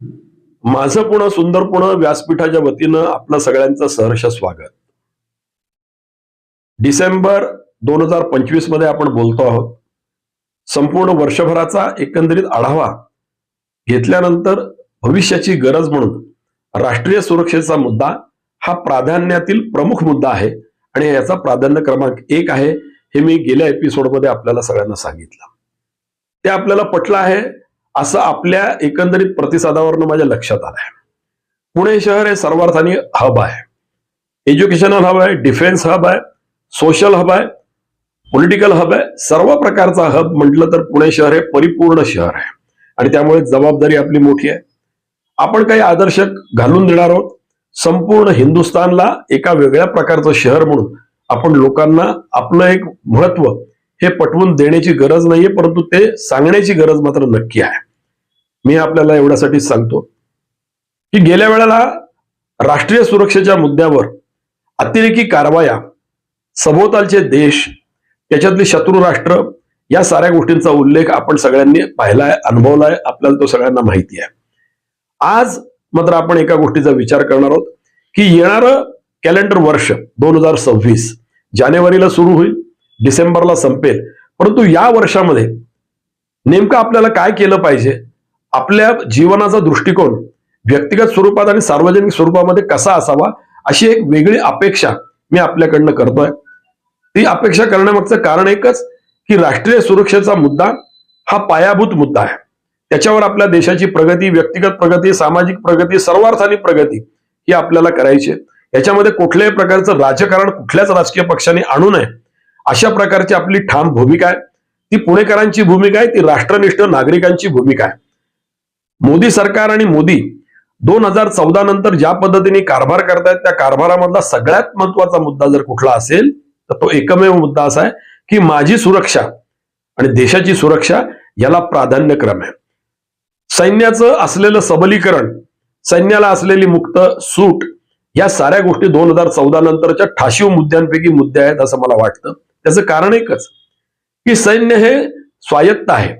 माझं पुणे सुंदर पुणे व्यासपीठाच्या वतीनं आपलं सगळ्यांचं सहर्ष स्वागत. डिसेंबर दोन हजार पंचवीसमध्ये आपण बोलतो आहोत. संपूर्ण वर्षभराचा एकंदरीत आढावा घेतल्यानंतर भविष्याची गरज म्हणून राष्ट्रीय सुरक्षेचा मुद्दा हा प्राधान्यातील प्रमुख मुद्दा आहे आणि याचा प्राधान्य क्रमांक एक आहे हे मी गेल्या एपिसोडमध्ये आपल्याला सगळ्यांना सांगितलं. ते आपल्याला पटलं आहे असं आपल्या एकंदरीत प्रतिसादावरनं माझ्या लक्षात आलं आहे पुणे शहर हे सर्वार्थाने हब आहे. एज्युकेशनल हब आहे डिफेन्स हब आहे सोशल हब आहे पॉलिटिकल हब आहे सर्व प्रकारचा हब म्हटलं तर पुणे शहर हे परिपूर्ण शहर आहे. आणि त्यामुळे जबाबदारी आपली मोठी आहे. आपण काही आदर्श घालून देणार आहोत. संपूर्ण हिंदुस्थानला एका वेगळ्या प्रकारचं शहर म्हणून आपण लोकांना आपलं एक महत्त्व हे पटवून देण्याची गरज नाहीये परंतु ते सांगण्याची गरज मात्र नक्की आहे. मी आपल्याला एवढ्यासाठीच सांगतो की गेल्या वेळेला राष्ट्रीय सुरक्षेच्या मुद्द्यावर अतिरेकी कारवाया सभोवतालचे देश त्याच्यातले शत्रू राष्ट्र या साऱ्या गोष्टींचा उल्लेख आपण सगळ्यांनी पाहिलाय अनुभवलाय आपल्याला तो सगळ्यांना माहिती आहे. आज मात्र आपण एका गोष्टीचा विचार करणार आहोत की येणारं कॅलेंडर वर्ष दोन हजार सव्वीस जानेवारीला सुरू होईल डिसेंबरला संपेल परंतु या वर्षामध्ये नेमकं आपल्याला काय केलं पाहिजे आपल्या जीवनाचा दृष्टिकोन व्यक्तिगत स्वरूपात आणि सार्वजनिक स्वरूपामध्ये कसा असावा अशी एक वेगळी अपेक्षा मी आपल्याकडनं करतोय. ती अपेक्षा करण्यामागचं कारण एकच की राष्ट्रीय सुरक्षेचा मुद्दा हा पायाभूत मुद्दा आहे. त्याच्यावर आपल्या देशाची प्रगती व्यक्तिगत प्रगती सामाजिक प्रगती सर्वार्थानी प्रगती ही आपल्याला करायची आहे. याच्यामध्ये कुठल्याही प्रकारचं राजकारण कुठल्याच राजकीय पक्षाने आणू नये. अशा प्रकारची आपली ठाम भूमिका आहे. ती पुणेकरांची भूमिका आहे ती राष्ट्रनिष्ठ नागरिकांची भूमिका आहे. मोदी सरकार आणि मोदी दोन हजार चौदा नंतर ज्या पद्धतीने कारभार करतायत त्या कारभारामधला सगळ्यात महत्त्वाचा मुद्दा जर कुठला असेल तर तो एकमेव मुद्दा असा आहे की माझी सुरक्षा आणि देशाची सुरक्षा याला प्राधान्यक्रम आहे. सैन्याचं असलेलं सबलीकरण सैन्याला असलेली मुक्त सूट या साऱ्या गोष्टी दोन हजार चौदा नंतरच्या ठाशीव मुद्द्यांपैकी मुद्दे आहेत असं मला वाटतं. त्याचं कारण एकच की सैन्य हे स्वायत्त आहे.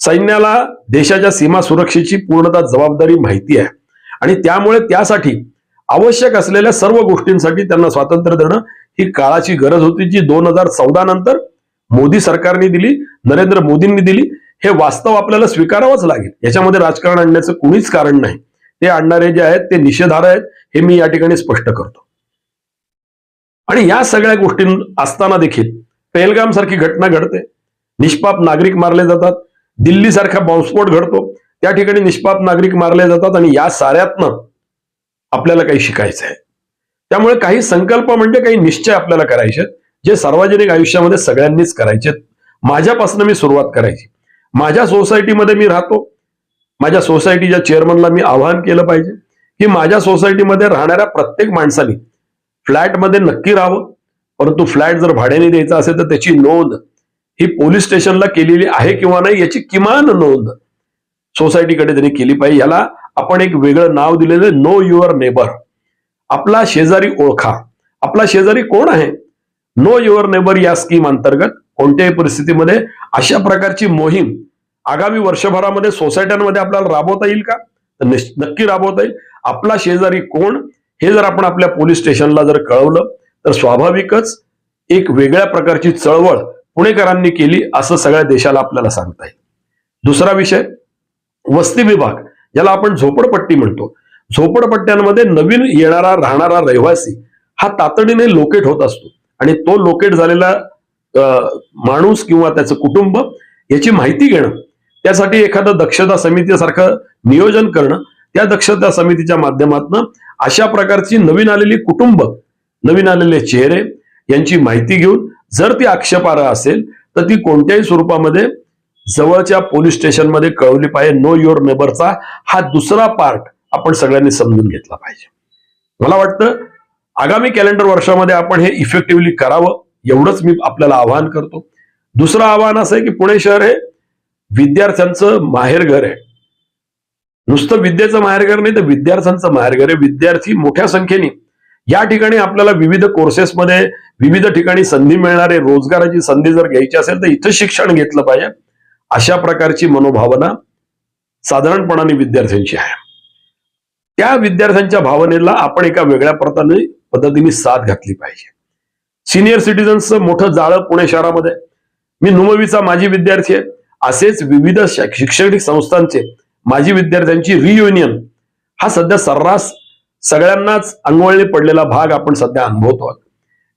सैन्याला देशाच्या सीमा सुरक्षेची पूर्णतः जबाबदारी माहिती आहे. आणि त्यामुळे त्यासाठी आवश्यक असलेल्या सर्व गोष्टींसाठी त्यांना स्वातंत्र्य देणं ही काळाची गरज होती जी दोन हजार चौदा नंतर मोदी सरकारने दिली नरेंद्र मोदींनी दिली. हे वास्तव आपल्याला स्वीकारावंच लागेल. याच्यामध्ये राजकारण आणण्याचं कुणीच कारण नाही. ते आणणारे जे आहेत ते निषेधार आहेत हे मी या ठिकाणी स्पष्ट करतो. आणि या सगळ्या गोष्टी असताना देखील पेहलगाम सारखी घटना घडते. निष्पाप नागरिक मारले जातात. दिल्लीसारखा बॉम्बस्फोट घडतो त्या ठिकाणी निष्पाप नागरिक मारले जातात आणि या साऱ्यातनं आपल्याला काही शिकायचं आहे. त्यामुळे काही संकल्प म्हणजे काही निश्चय आपल्याला करायचे जे सार्वजनिक आयुष्यामध्ये सगळ्यांनीच करायचे माझ्यापासून मी सुरुवात करायची. माझ्या सोसायटीमध्ये मी राहतो. माझ्या सोसायटीच्या चेअरमनला मी आवाहन केलं पाहिजे की माझ्या सोसायटीमध्ये राहणाऱ्या प्रत्येक माणसाने फ्लॅटमध्ये नक्की राहावं परंतु फ्लॅट जर भाड्याने द्यायचा असेल तर त्याची नोंद ही पोलीस स्टेशनला केलेली आहे किंवा नाही याची किमान नोंद सोसायटीकडे त्यांनी केली पाहिजे याला आपण एक वेगळं नाव दिलेलं नो युअर नेबर आपला शेजारी ओळखा. आपला शेजारी कोण आहे? नो युअर नेबर या स्कीम अंतर्गत कोणत्याही परिस्थितीमध्ये अशा प्रकारची मोहीम आगामी वर्षभरामध्ये सोसायट्यांमध्ये आपल्याला राबवता येईल का? तर नक्की राबवता येईल. आपला शेजारी कोण? हे जर आपण आपल्या पोलीस स्टेशनला जर कळवलं तर स्वाभाविकच एक वेगळ्या प्रकारची चळवळ पुणेकरांनी केली असं सगळ्या देशाला आपल्याला सांगता येईल. दुसरा विषय वस्ती विभाग ज्याला आपण झोपडपट्टी म्हणतो. झोपडपट्ट्यांमध्ये नवीन येणारा राहणारा रहिवासी हा तातडीने लोकेट होत असतो. आणि तो लोकेट झालेला माणूस किंवा त्याचं कुटुंब याची माहिती घेणं त्यासाठी एखादं दक्षता समितीसारखं नियोजन करणं त्या दक्षता समितीच्या माध्यमातून अशा प्रकारची नवीन आलेली कुटुंब नवीन आलेले चेहरे यांची माहिती घेऊन जर ती आक्षेपार्ह असेल तर ती कोणत्याही स्वरूपामध्ये जवळच्या पोलीस स्टेशनमध्ये कळवली पाहिजे. नो युअर नेबरचा हा दुसरा पार्ट आपण सगळ्यांनी समजून घेतला पाहिजे. मला वाटतं आगामी कॅलेंडर वर्षामध्ये आपण हे इफेक्टिव्हली करावं एवढंच मी आपल्याला आवाहन करतो. दुसरं आव्हान असं आहे की पुणे शहर हे विद्यार्थ्यांचं माहेरघर आहे. नुसतं विद्येचं माहेरघर नाही तर विद्यार्थ्यांचं माहेरघर आहे. विद्यार्थी मोठ्या संख्येने या ठिकाणी आपल्याला विविध कोर्सेसमध्ये विविध ठिकाणी संधी मिळणारे रोजगाराची संधी जर घ्यायची असेल तर इथं शिक्षण घेतलं पाहिजे. अशा प्रकारची मनोभावना साधारणपणाने विद्यार्थ्यांची आहे. त्या विद्यार्थ्यांच्या भावनेला आपण एका वेगळ्या प्रकारे पद्धतीने साथ घातली पाहिजे. सिनियर सिटीजन्सचं मोठं जाळं पुणे शहरामध्ये. मी नुमवीचा माजी विद्यार्थी आहे. असेच विविध शैक्षणिक संस्थांचे माजी विद्यार्थ्यांची रियुनियन हा सध्या सर्रास सगळ्यांनाच अंगवळणी पडलेला भाग आपण सध्या अनुभवतो आहोत.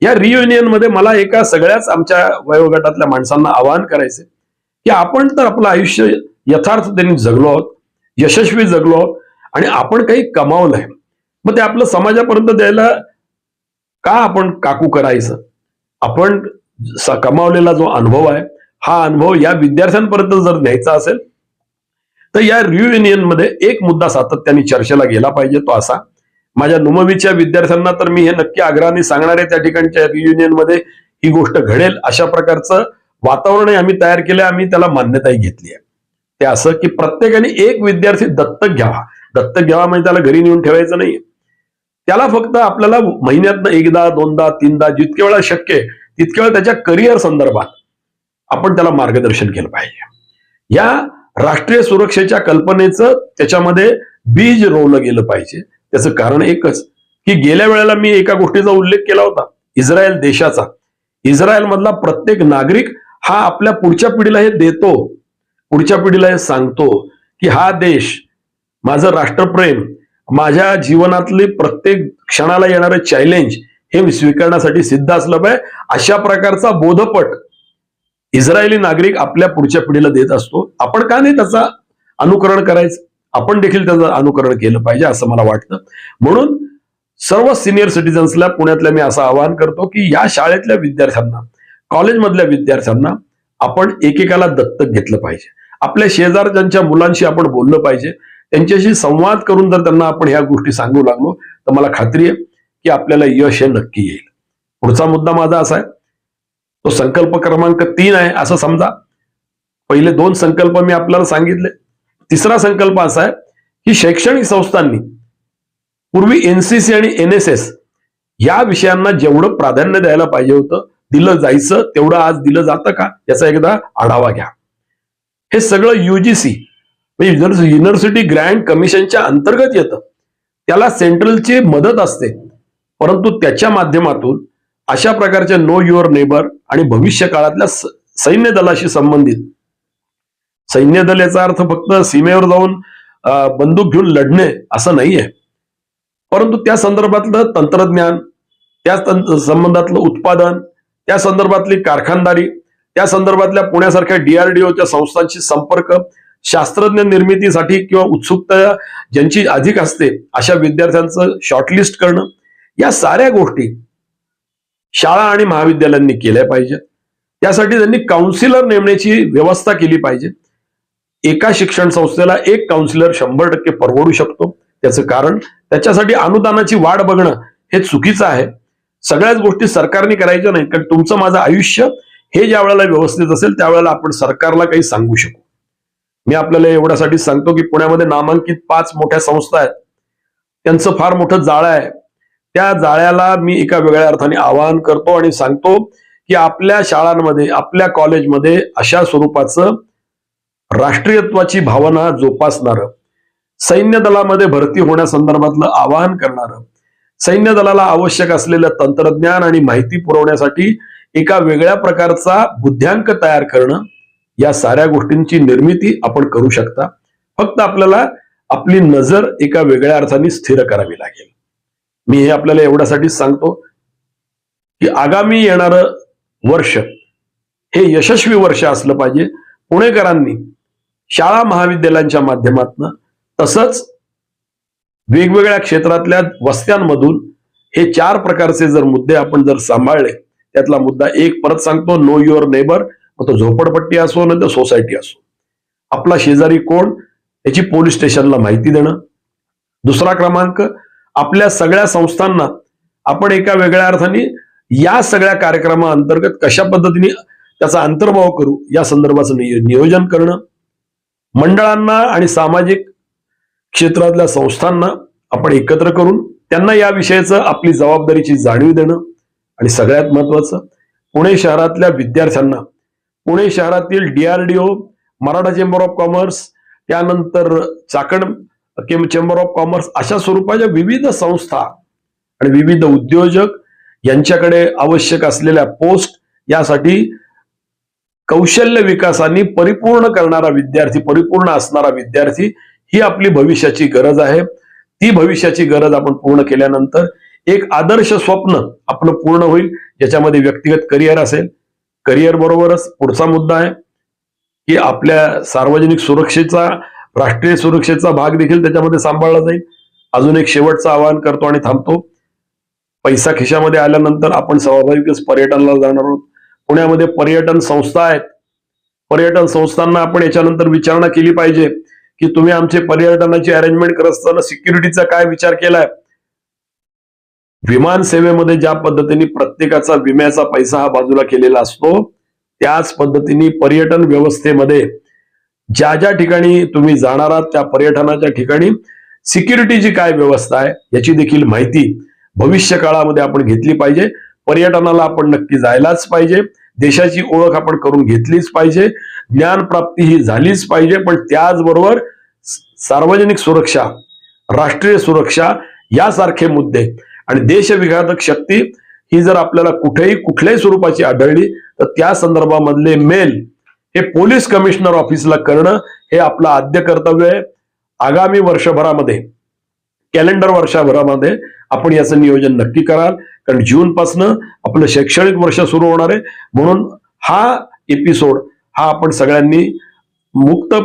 या रियुनियनमध्ये मला एका सगळ्याच आमच्या वयोगटातल्या माणसांना आवाहन करायचे की आपण तर आपलं आयुष्य यथार्थतेने जगलो आहोत यशस्वी जगलो आहोत आणि आपण काही कमावलंय मग ते आपलं समाजापर्यंत द्यायला का आपण काकू करायचं? आपण कमावलेला जो अनुभव आहे हा अनुभव या विद्यार्थ्यांपर्यंत जर द्यायचा असेल तर या रियुनियनमध्ये एक मुद्दा सातत्याने चर्चेला गेला पाहिजे तो असा माझ्या नुमवीच्या विद्यार्थ्यांना तर मी हे नक्की आग्रहाने सांगणार आहे त्या ठिकाणच्या रियुनियनमध्ये ही गोष्ट घडेल. अशा प्रकारचं वातावरणही आम्ही तयार केलं आम्ही त्याला मान्यताही घेतली आहे. ते असं की प्रत्येकाने एक विद्यार्थी दत्तक घ्यावा. दत्तक घ्यावा म्हणजे त्याला घरी नेऊन ठेवायचं नाही त्याला फक्त आपल्याला महिन्यातनं एकदा दोनदा तीनदा जितके वेळा शक्य तितक्या तितके वेळा त्याच्या करिअर संदर्भात आपण त्याला मार्गदर्शन केलं पाहिजे. या राष्ट्रीय सुरक्षेच्या कल्पनेचं त्याच्यामध्ये बीज रोवलं गेलं पाहिजे. त्याचं कारण एकच की गेल्या वेळेला मी एका गोष्टीचा उल्लेख केला होता इस्रायल देशाचा. इस्रायल मधला प्रत्येक नागरिक हा आपल्या पुढच्या पिढीला हे देतो पुढच्या पिढीला हे सांगतो की हा देश माझं राष्ट्रप्रेम माझ्या जीवनातले प्रत्येक क्षणाला येणारे चॅलेंज हे मी स्वीकारण्यासाठी सिद्ध असलं पाहिजे अशा प्रकारचा बोधपट इस्रायली नागरिक आपल्या पुढच्या पिढीला देत असतो. आपण का नाही त्याचा अनुकरण करायचं? आपण देखील त्याचं अनुकरण केलं पाहिजे असं मला वाटतं. म्हणून सर्व सिनियर सिटीजन्सला पुण्यातल्या मी असं आवाहन करतो की या शाळेतल्या विद्यार्थ्यांना कॉलेजमधल्या विद्यार्थ्यांना आपण एकेकाला दत्तक घेतलं पाहिजे. आपल्या शेजारच्या मुलांशी आपण बोललं पाहिजे त्यांच्याशी संवाद करून जर त्यांना आपण ह्या गोष्टी सांगू लागलो तर मला खात्री आहे की आपल्याला यश हे नक्की येईल. पुढचा मुद्दा माझा असा आहे तो संकल्प क्रमांक तीन आहे असं समजा. पहिले दोन संकल्प मी आपल्याला सांगितले. तिसरा संकल्प असा आहे की शैक्षणिक संस्थांनी पूर्वी एनसीसी आणि एन एस एस या विषयांना जेवढं प्राधान्य द्यायला पाहिजे होतं दिलं जायचं तेवढं आज दिलं जातं का? याचा एकदा आढावा घ्या. हे सगळं युजीसी म्हणजे युनिव्हर्सिटी ग्रँड कमिशनच्या अंतर्गत येतं. त्याला सेंट्रलची मदत असते. परंतु त्याच्या माध्यमातून अशा प्रकारच्या नो युअर नेबर आणि भविष्य काळातल्या स- सैन्य दलाशी संबंधित सैन्य दल याचा अर्थ फक्त सीमेवर जाऊन बंदूक घेऊन लढणे असं नाहीये. परंतु त्या संदर्भातलं तंत्रज्ञान त्या संबंधातलं उत्पादन त्या संदर्भातली कारखानदारी त्या संदर्भातल्या पुण्यासारख्या डीआरडीओच्या संस्थांशी संपर्क शास्त्रज्ञ निर्मितीसाठी किंवा उत्सुकता ज्यांची अधिक असते अशा विद्यार्थ्यांचं शॉर्टलिस्ट करणं या साऱ्या गोष्टी शाळा आणि महाविद्यालयांनी केल्या पाहिजेत. त्यासाठी त्यांनी काउन्सिलर नेमण्याची व्यवस्था केली पाहिजे एका शिक्षण संस्थेला एक काउन्सिलर शंभर टक्के परवडू शकतो. त्याचं कारण त्याच्यासाठी अनुदानाची वाढ बघणं हे चुकीचं आहे. सगळ्याच गोष्टी सरकारने करायच्या नाही कारण तुमचं माझं आयुष्य हे ज्या वेळेला व्यवस्थित असेल त्यावेळेला आपण सरकारला काही सांगू शकू. मी आपल्याला एवढ्यासाठी सांगतो की पुण्यामध्ये नामांकित पाच मोठ्या संस्था आहेत. त्यांचं फार मोठं जाळं आहे. त्या जाळ्याला मी एका वेगळ्या अर्थाने आवाहन करतो आणि सांगतो की आपल्या शाळांमध्ये आपल्या कॉलेजमध्ये अशा स्वरूपाचं राष्ट्रीयत्वाची भावना जोपासणारं सैन्य दलामध्ये भरती होण्यासंदर्भातलं आवाहन करणारं सैन्य दलाला आवश्यक असलेलं तंत्रज्ञान आणि माहिती पुरवण्यासाठी एका वेगळ्या प्रकारचा बुद्ध्यांक तयार करणं या साऱ्या गोष्टींची निर्मिती आपण करू शकता. फक्त आपल्याला आपली नजर एका वेगळ्या अर्थाने स्थिर करावी लागेल. मी हे आपल्याला एवढ्यासाठी सांगतो की आगामी येणारं वर्ष हे यशस्वी वर्ष असलं पाहिजे. पुणेकरांनी शाळा महाविद्यालयांच्या माध्यमातून तसंच वेगवेगळ्या क्षेत्रातल्या वस्त्यांमधून हे चार प्रकारचे जर मुद्दे आपण जर सांभाळले त्यातला मुद्दा एक परत सांगतो नो युअर नेबर मग तो झोपडपट्टी असो नंतर सोसायटी असो. आपला शेजारी कोण याची पोलीस स्टेशनला माहिती देणं. दुसरा क्रमांक आपल्या सगळ्या संस्थांना आपण एका वेगळ्या अर्थाने या सगळ्या कार्यक्रमाअंतर्गत कशा पद्धतीने त्याचा अंतर्भाव करू या संदर्भाचं नियोजन करणं. मंडळांना आणि सामाजिक क्षेत्रातल्या संस्थांना आपण एकत्र करून त्यांना या विषयाचं आपली जबाबदारीची जाणीव देणं आणि सगळ्यात महत्वाचं पुणे शहरातल्या विद्यार्थ्यांना पुणे शहरातील DRDO Maratha chamber of commerce त्यानंतर चाकण चेंबर ऑफ कॉमर्स अशा स्वरूपाच्या विविध संस्था आणि विविध उद्योजक यांच्याकडे आवश्यक असलेल्या पोस्ट यासाठी कौशल्य विकासाने परिपूर्ण करणारा विद्यार्थी परिपूर्ण असणारा विद्यार्थी ही आपली भविष्याची गरज आहे. ती भविष्याची गरज आपण पूर्ण केल्यानंतर एक आदर्श स्वप्न आपलं पूर्ण होईल ज्याच्यामध्ये व्यक्तिगत करिअर असेल. करिअर बरोबरच पुढचा मुद्दा आहे की आपल्या सार्वजनिक सुरक्षेचा राष्ट्रीय सुरक्षेचा भाग देखील त्याच्यामध्ये सांभाळला जाईल. अजून एक शेवटचं आवाहन करतो आणि थांबतो. पैसा खिशामध्ये आल्यानंतर आपण स्वाभाविकच पर्यटनाला जाणार आहोत. पुण्यामध्ये पर्यटन संस्था आहेत. पर्यटन संस्थांना आपण याच्यानंतर विचारणा केली पाहिजे की तुम्ही आमचे पर्यटनाची अरेंजमेंट करत असताना सिक्युरिटीचा काय विचार केलाय? विमान सेवेमध्ये ज्या पद्धतीने प्रत्येकाचा विम्याचा पैसा हा बाजूला केलेला असतो त्याच पद्धतीने पर्यटन व्यवस्थेमध्ये ज्या ज्या ठिकाणी तुम्ही जाणार आहात त्या पर्यटनाच्या ठिकाणी सिक्युरिटीची काय व्यवस्था आहे याची देखील माहिती भविष्य काळामध्ये आपण घेतली पाहिजे. पर्यटनाला आपण नक्की जायलाच पाहिजे. देशाची ओळख आपण करून घेतलीच पाहिजे. ज्ञान प्राप्ती ही झालीच पाहिजे. पण त्याचबरोबर सार्वजनिक सुरक्षा राष्ट्रीय सुरक्षा यासारखे मुद्दे आणि देशविघातक शक्ती ही जर आपल्याला कुठेही कुठल्याही स्वरूपाची आढळली तर त्या संदर्भामधले मेल हे पोलीस कमिशनर ऑफिसला करणं हे आपलं आद्य कर्तव्य आहे. आगामी वर्षभरामध्ये कॅलेंडर वर्षभरामध्ये आपण याचं नियोजन नक्की कराल. कारण जूनपासनं आपलं शैक्षणिक वर्ष सुरू होणार आहे. म्हणून हा एपिसोड हा आपण सगळ्यांनी मुक्त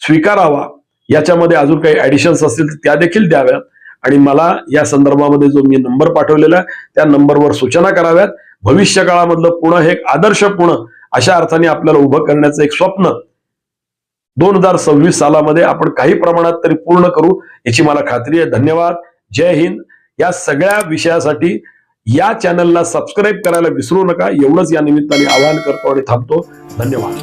स्वीकारावा. याच्यामध्ये अजून काही ऍडिशन्स असतील तर त्या देखील द्याव्यात. आणि मला या संदर्भामध्ये जो मी नंबर पाठवलेला आहे त्या नंबरवर सूचना कराव्यात. भविष्य काळामधलं पुणे हे एक आदर्श पुणे अशा अर्थाने आपल्याला उभं करण्याचं एक स्वप्न दोन हजार सव्वीस सालामध्ये आपण काही प्रमाणात तरी पूर्ण करू याची मला खात्री आहे. धन्यवाद. जय हिंद. या सगळ्या विषयासाठी या चॅनलला सबस्क्राईब करायला विसरू नका. एवढंच या निमित्ताने आवाहन करतो आणि थांबतो. धन्यवाद.